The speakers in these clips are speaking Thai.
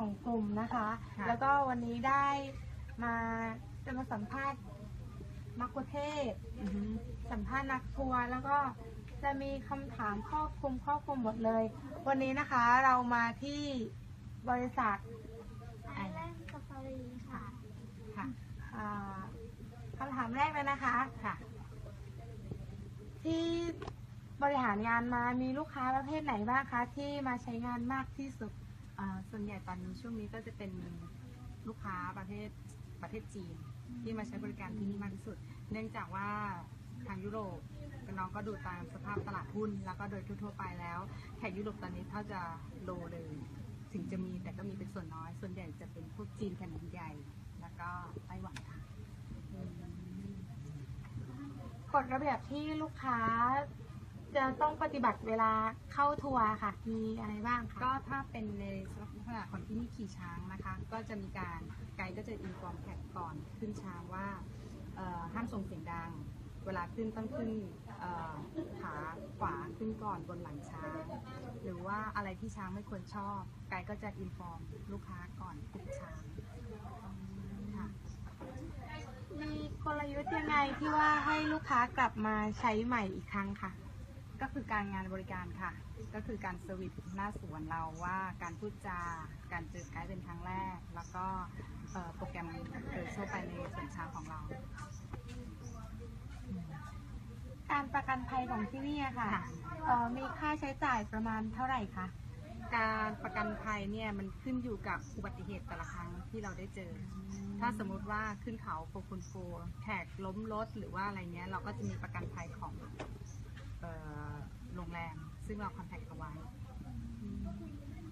ของกลุ่มนะคะ ค่ะ แล้วก็วันนี้ได้มาจะมาสัมภาษณ์มักคุเทศก์อือฮึสัมภาษณ์นักทัวร์แล้วก็จะมีคำถามครอบคลุมครอบคลุมหมดเลย วันนี้นะคะเรามาที่บริษัทไอแลนด์ซาฟารีค่ะค่ะ อ่าคำถามแรกเลยนะคะ ค่ะ ที่บริหารงานมามีลูกค้าประเภทไหนบ้างคะ ที่มาใช้งานมากที่สุด อ่าส่วนใหญ่ตอนนี้ช่วงนี้ก็จะเป็นลูกค้าประเทศประเทศจีน ที่มาใช้บริการที่นี่มากที่สุด เนื่องจากว่าทางยุโรปน้องก็ดูตามสภาพตลาดหุ้น แล้วก็โดยทั่วๆไปแล้วแขกยุโรปตอนนี้เท่าจะโลเลย ถึงจะมีแต่ก็มีเป็นส่วนน้อย ส่วนใหญ่จะเป็นพวกจีนแผ่นดินใหญ่ แล้วก็ไต้หวันค่ะกฎระเบียบที่ลูกค้า จะต้องปฏิบัติเวลาเข้าทัวร์ค่ะ มีอะไรบ้างคะก็ถ้าเป็นในลักษณะของที่นี่ขี่ช้างนะคะ ก็จะมีการไกด์ก็จะอินฟอร์มแขกก่อนขึ้นช้างว่าเอ่อห้ามส่งเสียงดัง เวลาขึ้นต้องขึ้นเอ่อขาขวาขึ้นก่อนบนหลังช้าง หรือว่าอะไรที่ช้างไม่ควรชอบ ไกด์ก็จะอินฟอร์มลูกค้าก่อนขึ้นช้างค่ะมีกลยุทธ์ยังไงที่ว่าให้ลูกค้ากลับมาใช้ใหม่อีกครั้งค่ะ ก็คือการงานบริการค่ะ ก็คือการเซอร์วิสหน้าสวนเราว่าการพูดจา การเจอไกด์เป็นครั้งแรก แล้วก็เอ่อโปรแกรมเดินทั่วไปในสวนช้างของเรา การประกันภัยของที่นี่อะค่ะค่ะเอ่อมีค่าใช้จ่ายประมาณเท่าไหร่คะ การประกันภัยเนี่ยมันขึ้นอยู่กับอุบัติเหตุแต่ละครั้งที่เราได้เจอ ถ้าสมมุติว่าขึ้นเขาโฟกุนโฟแขกล้มรถหรือว่าอะไรเงี้ยเราก็จะมีประกันภัยของเอ่อ โรงแรม ซึ่งเราคอนแทคเอาไว้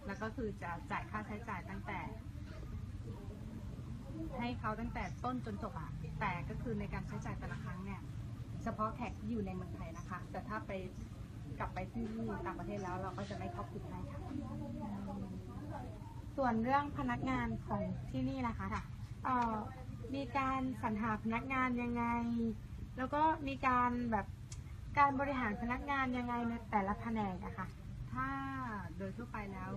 แล้วก็คือจะจ่ายค่าใช้จ่ายตั้งแต่ ให้เขาตั้งแต่ต้นจนจบอะแต่ก็คือในการใช้จ่ายแต่ละครั้งเนี่ย เฉพาะแขกที่อยู่ในเมืองไทยนะคะ แต่ถ้าไปกลับไปที่ต่างประเทศแล้วเราก็จะไม่ครอบคลุมให้ค่ะส่วนเรื่องพนักงานของที่นี่นะคะเอ่อมีการสรรหาพนักงานยังไง แล้วก็มีการแบบ การบริหารพนักงานยังไงในแต่ละแผนกอะคะถ้าโดยทั่วไปแล้ว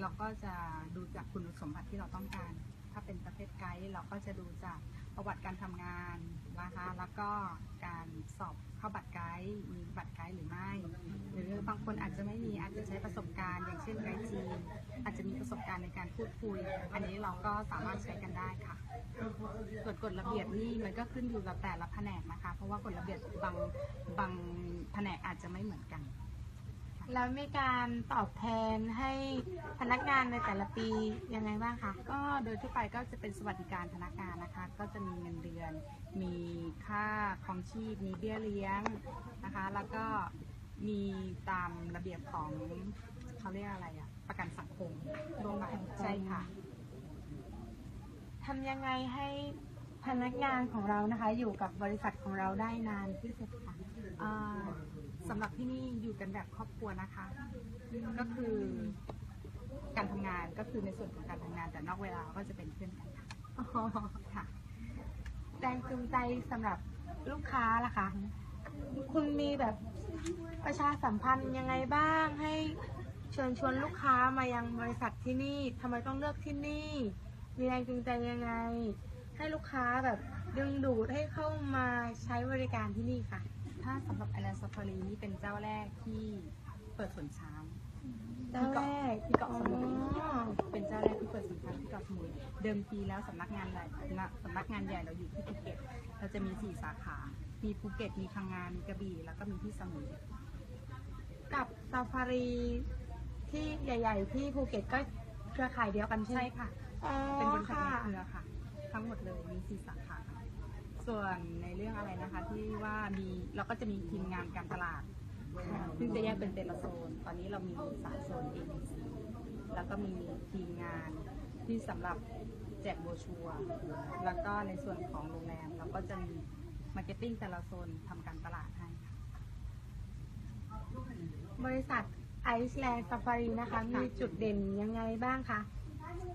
เราก็จะดูจากคุณสมบัติที่เราต้องการ ถ้าเป็นประเภทไกด์เราก็จะดูจากประวัติการทำงานนะคะ แล้วก็การสอบเข้าบัตรไกด์มีบัตรไกด์หรือไม่ หรือบางคนอาจจะไม่มีอาจจะใช้ประสบการณ์ อย่างเช่นไกด์จีนอาจจะมีประสบการณ์ในการพูดคุย อันนี้เราก็สามารถใช้กันได้ค่ะส่วนกฎระเบียบนี่มันก็ขึ้นอยู่กับแต่ละแผนกนะคะ เพราะว่ากฎระเบียบบางบางแผนกอาจจะไม่เหมือนกัน แล้วมีการตอบแทนให้พนักงานในแต่ละปียังไงบ้างคะก็โดยทั่วไปก็จะเป็นสวัสดิการพนักงานนะคะ ก็จะมีเงินเดือน มีค่าครองชีพ มีเบี้ยเลี้ยงนะคะ แล้วก็มีตามระเบียบของเขาเรียกอะไรอะประกันสังคมรวมไปใช่ค่ะทำยังไงให้พนักงานของเรานะคะ อยู่กับบริษัทของเราได้นานที่สุดค่ะ สำหรับที่นี่อยู่กันแบบครอบครัวนะคะ ก็คือการทำงานก็คือในส่วนของการทำงาน แต่นอกเวลาก็จะเป็นเพื่อนกันค่ะค่ะแรงจูงใจสำหรับลูกค้าล่ะคะ คุณมีแบบประชาสัมพันธ์ยังไงบ้างให้เชิญชวนลูกค้ามายังบริษัทที่นี่ทำไมต้องเลือกที่นี่ มีแรงจูงใจยังไง ให้ลูกค้าแบบ ดึงดูดให้เข้ามาใช้บริการที่นี่ค่ะ ถ้าสำหรับไอแลนด์ซ a ฟารีนี่เป็นเจ้าแรกที่เปิดสวนช้างเจ้าแรกที่เกาะสมุยอ๋อเป็นเจ้าแรกที่เปิดสวนช้างที่เกาะสมุยเดิมทีแล้วสำนักงานใหญ่นะสำนักงานใหญ่เราอยู่ที่ภูเก็ตเราจะมีสี่สาขา มีภูเก็ตมีพังงานมีกระบี่แล้วก็มีที่สมุยกับซาฟารีที่ใหญ่ ๆ ที่ภูเก็ตก็เครือข่ายเดียวกันใช่ใช่ไหมค่ะอ๋อเป็นบริษัทค่ะในเครือค่ะ ทั้งหมดเลยมีสี่สาขา ส่วนในเรื่องอะไรนะคะที่ว่ามีเราก็จะมีทีมงานการตลาด ซึ่งจะแยกเป็นแต่ละโซน ตอนนี้เรามีสามโซน A B C แล้วก็มีทีมงานที่สำหรับแจกโบรชัวร์แล้วก็ในส่วนของโรงแรมเราก็จะมีมาร์เก็ตติ้งแต่ละโซนทำการตลาดให้ค่ะบริษัทไอซ์แลนด์ซาฟารีนะคะ มีจุดเด่นยังไงบ้างคะ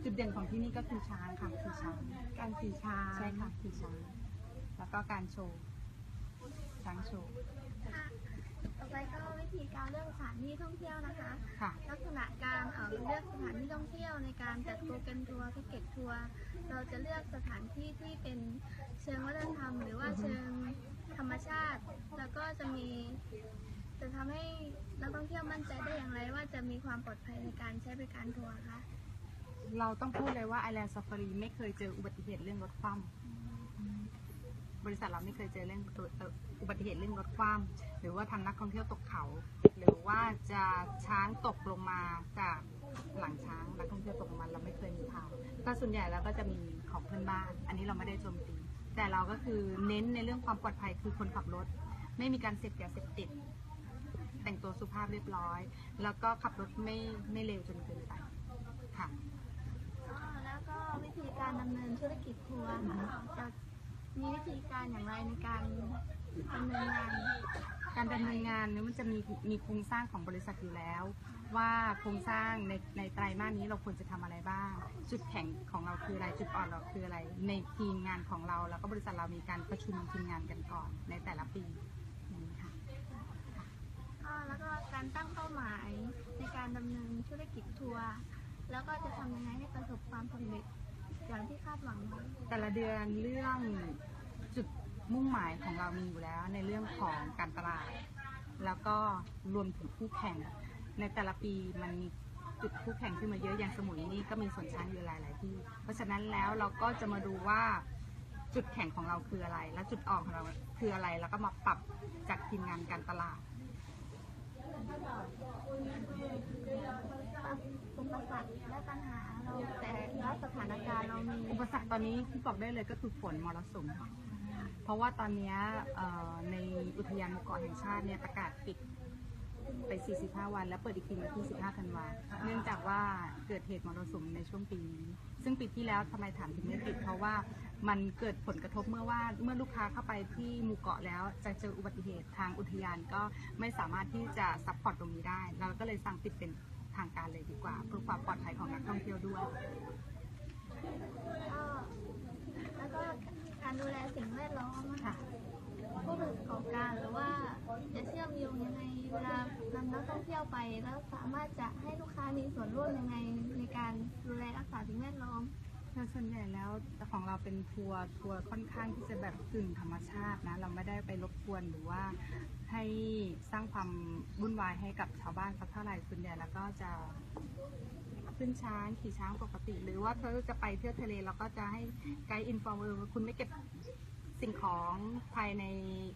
จุดเด่นของที่นี่ก็คือช้างค่ะคือช้างการสีช้างใช่ค่ะคือช้าง แล้วก็การโชว์ช้างโชว์คต่อไปก็วิธีการเลือกสถานที่ท่องเที่ยวนะคะ ค่ะ ลักษณะการเอ่อเลือกสถานที่ท่องเที่ยวในการจัดโปรแกรมทัวร์แพ็กเกจทัวร์เราจะเลือกสถานที่ที่เป็นเชิงวัฒนธรรม หรือว่าเชิงธรรมชาติ แล้วก็จะมีจะทำให้นักท่องเที่ยวมั่นใจได้อย่างไร ว่าจะมีความปลอดภัยในการใช้บริการทัวร์คะ เราต้องพูดเลยว่า Island Safari ไม่เคยเจออุบัติเหตุเรื่องรถคว่ำ บริษัทเราไม่เคยเจอเรื่องตัวเอ่ออุบัติเหตุเรื่องรถคว่ำหรือว่าทางนักท่องเที่ยวตกเขา หรือว่าจะช้างตกลงมาจากหลังช้างนักท่องเที่ยวตกลงมาเราไม่เคยมีข่าวก็ส่วนใหญ่แล้วก็จะมีของเพื่อนบ้าน อันนี้เราไม่ได้โจมตีแต่เราก็คือเน้นในเรื่องความปลอดภัยคือคนขับรถ ไม่มีการเสพยาเสพติด แต่งตัวสุภาพเรียบร้อย แล้วก็ขับรถไม่ไม่เร็วจนเกินไปค่ะอ๋อแล้วก็วิธีการดำเนินธุรกิจทัวร์ค่ะจะ มีวิธีการอย่างไรในการดำเนินงาน การดำเนินงานเนี่ยมันจะมีมีโครงสร้างของบริษัทอยู่แล้ว ว่าโครงสร้างในในไตรมาสนี้เราควรจะทำอะไรบ้าง จุดแข็งของเราคืออะไรจุดอ่อนเราคืออะไร ในทีมงานของเราแล้วก็บริษัทเรามีการประชุมทีมงานกันก่อนในแต่ละปีอย่างนี้ค่ะแล้วก็การตั้งเป้าหมายในการดำเนินธุรกิจทัวร์แล้วก็จะทำยังไงให้ประสบความสำเร็จ อย่างที่คาดหวังไว้แต่ละเดือนเรื่องจุดมุ่งหมายของเรามีอยู่แล้ว ในเรื่องของการตลาด แล้วก็รวมถึงคู่แข่ง ในแต่ละปีมันมีจุดคู่แข่งขึ้นมาเยอะอย่างสมุยนี่ก็มีส่วนช้างอยู่หลาย ๆ ที่ เพราะฉะนั้นแล้วเราก็จะมาดูว่าจุดแข่งของเราคืออะไร และจุดอ่อนของเราคืออะไร แล้วก็มาปรับจากทีมงานการตลาด อุปสรรคและปัญหาเราแต่ละสถานการณ์เรามีอุปสรรคตอนนี้ที่บอกได้เลยก็คือฝนมรสุมค่ะเพราะว่าตอนเนี้ยเอ่อในอุทยานหมู่เกาะแห่งชาติเนี่ยประกาศปิดไป 45 วัน แล้วเปิดอีกทีวันที่ 15 ธันวาเนื่องจากว่าเกิดเหตุมรสุมในช่วงปีนี้ ซึ่งปีที่แล้วทำไมถามถึงไม่ปิด เพราะว่ามันเกิดผลกระทบเมื่อว่าเมื่อลูกค้าเข้าไปที่หมู่เกาะแล้วจะเจออุบัติเหตุทางอุทยานก็ไม่สามารถที่จะซัพพอร์ตตรงนี้ได้ เราก็เลยสั่งปิดเป็น ทางการเลยดีกว่า เพื่อความปลอดภัยของนักท่องเที่ยวด้วยก็แล้วก็การดูแลสิ่งแวดล้อมอะค่ะ ผู้ประกอบการหรือว่าจะเชื่อมโยงยังไงเวลานำนักท่องเที่ยวไป แล้วสามารถจะให้ลูกค้ามีส่วนร่วมยังไงในการดูแลรักษาสิ่งแวดล้อม โดยส่วนใหญ่แล้วของเราเป็นทัวร์ทัวร์ค่อนข้างที่จะแบบกึ่งธรรมชาตินะเราไม่ได้ไปรบกวนหรือว่าให้สร้างความวุ่นวายให้กับชาวบ้านสักเท่าไหร่ส่วนใหญ่แล้วก็จะขึ้นช้างขี่ช้างปกติ หรือว่าเขาจะไปเที่ยวทะเลเราก็จะให้ไกด์อินฟอร์มว่าคุณไม่เก็บสิ่งของภายใน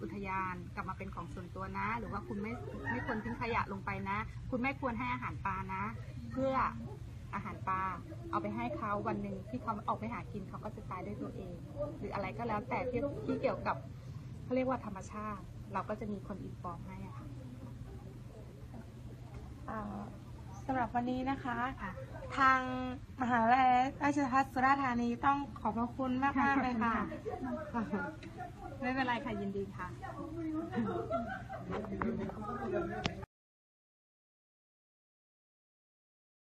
อุทยานกลับมาเป็นของส่วนตัวนะ หรือว่าคุณไม่ไม่ควรทิ้งขยะลงไปนะ คุณไม่ควรให้อาหารปลานะ เพื่อ อาหารปลาเอาไปให้เขาวันหนึ่งที่เขาออกไปหากินเขาก็จะตายด้วยตัวเอง หรืออะไรก็แล้วแต่ที่ที่เกี่ยวกับเขาเรียกว่าธรรมชาติ เราก็จะมีคนอินฟอร์มให้อะค่ะอ่าสำหรับวันนี้นะคะค่ะทางมหาวิทยาลัยราชภัฏสุราษฎร์ธานีต้องขอบพระคุณมากมากๆเลยค่ะ ไม่เป็นไรค่ะยินดีค่ะ